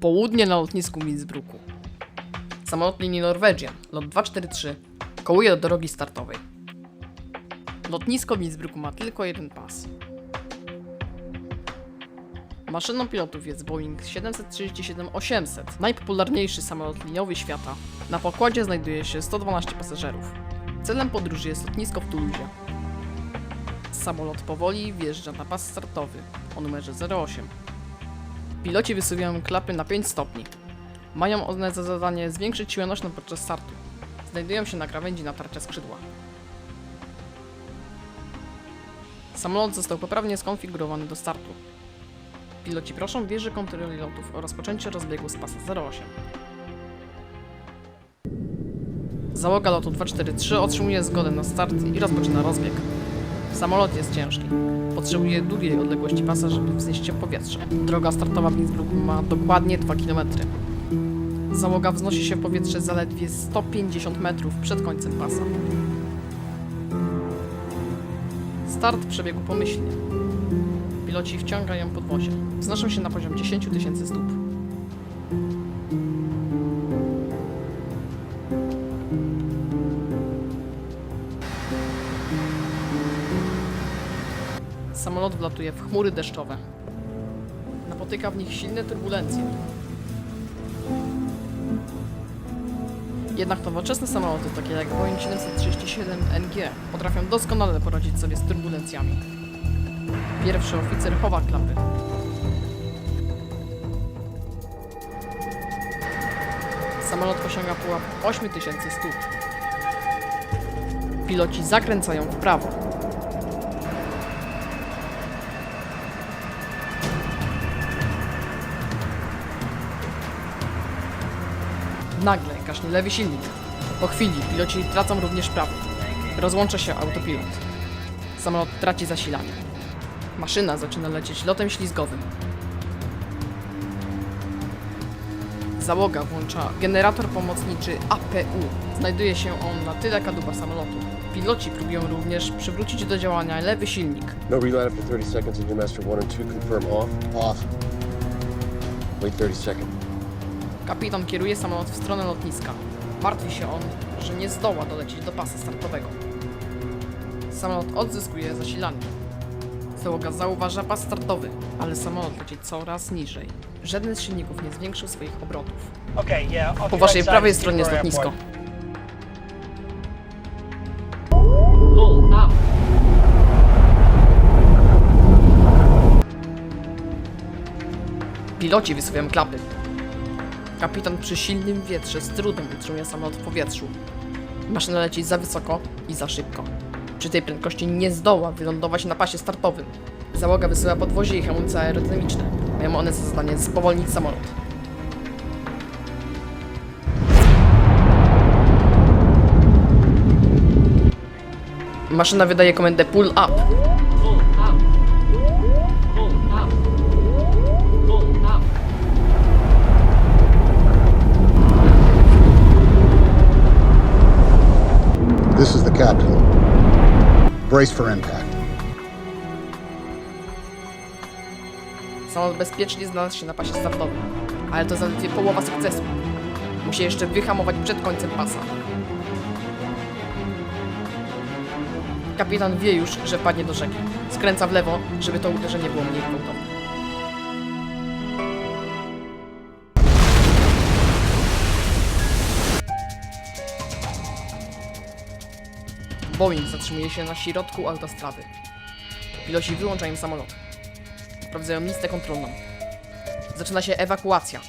Południe na lotnisku Minsbruku. Samolot linii Norwegian, lot 243, kołuje do drogi startowej. Lotnisko w Minsbruku ma tylko jeden pas. Maszyną pilotów jest Boeing 737-800, najpopularniejszy samolot liniowy świata. Na pokładzie znajduje się 112 pasażerów. Celem podróży jest lotnisko w Toulouse. Samolot powoli wjeżdża na pas startowy o numerze 08. Piloci wysuwają klapy na 5 stopni. Mają one za zadanie zwiększyć siłę nośną podczas startu. Znajdują się na krawędzi natarcia skrzydła. Samolot został poprawnie skonfigurowany do startu. Piloci proszą wieży kontroli lotów o rozpoczęcie rozbiegu z pasa 08. Załoga lotu 243 otrzymuje zgodę na start i rozpoczyna rozbieg. Samolot jest ciężki. Potrzebuje długiej odległości pasa, żeby wznieść się w powietrze. Droga startowa w Innsbrucku ma dokładnie 2 km. Załoga wznosi się w powietrze zaledwie 150 metrów przed końcem pasa. Start przebiegł pomyślnie. Piloci wciągają podwozie. Wznoszą się na poziom 10 tysięcy stóp. Samolot wlatuje w chmury deszczowe. Napotyka w nich silne turbulencje. Jednak nowoczesne samoloty, takie jak Boeing 737 NG, potrafią doskonale poradzić sobie z turbulencjami. Pierwszy oficer chowa klapy. Samolot osiąga pułap 8000 stóp. Piloci zakręcają w prawo. Nagle gaśnie lewy silnik. Po chwili piloci tracą również prawo. Rozłącza się autopilot. Samolot traci zasilanie. Maszyna zaczyna lecieć lotem ślizgowym. Załoga włącza generator pomocniczy APU. Znajduje się on na tyle kadłuba samolotu. Piloci próbują również przywrócić do działania lewy silnik. No reline after 30 seconds in your master 1 and 2 confirm off. Off. Wait 30 seconds. Kapitan kieruje samolot w stronę lotniska. Martwi się on, że nie zdoła dolecieć do pasa startowego. Samolot odzyskuje zasilanie. Załoga zauważa pas startowy, ale samolot leci coraz niżej. Żaden z silników nie zwiększył swoich obrotów. Okay, yeah. Po waszej prawej stronie jest lotnisko. Piloci wysuwają klapy. Kapitan przy silnym wietrze z trudem utrzymuje samolot w powietrzu. Maszyna leci za wysoko i za szybko. Przy tej prędkości nie zdoła wylądować na pasie startowym. Załoga wysyła podwozie i hamulce aerodynamiczne. Mają one za zadanie spowolnić samolot. Maszyna wydaje komendę pull up. Brace for impact. Samolot bezpiecznie znalazł się na pasie startowym, ale to zaledwie połowa sukcesu. Musi jeszcze wyhamować przed końcem pasa. Kapitan wie już, że padnie do rzeki. Skręca w lewo, żeby to uderzenie było mniej gwałtowne. Boeing zatrzymuje się na środku autostrady. Piloci wyłączają samolot. Sprawdzają listę kontrolną. Zaczyna się ewakuacja.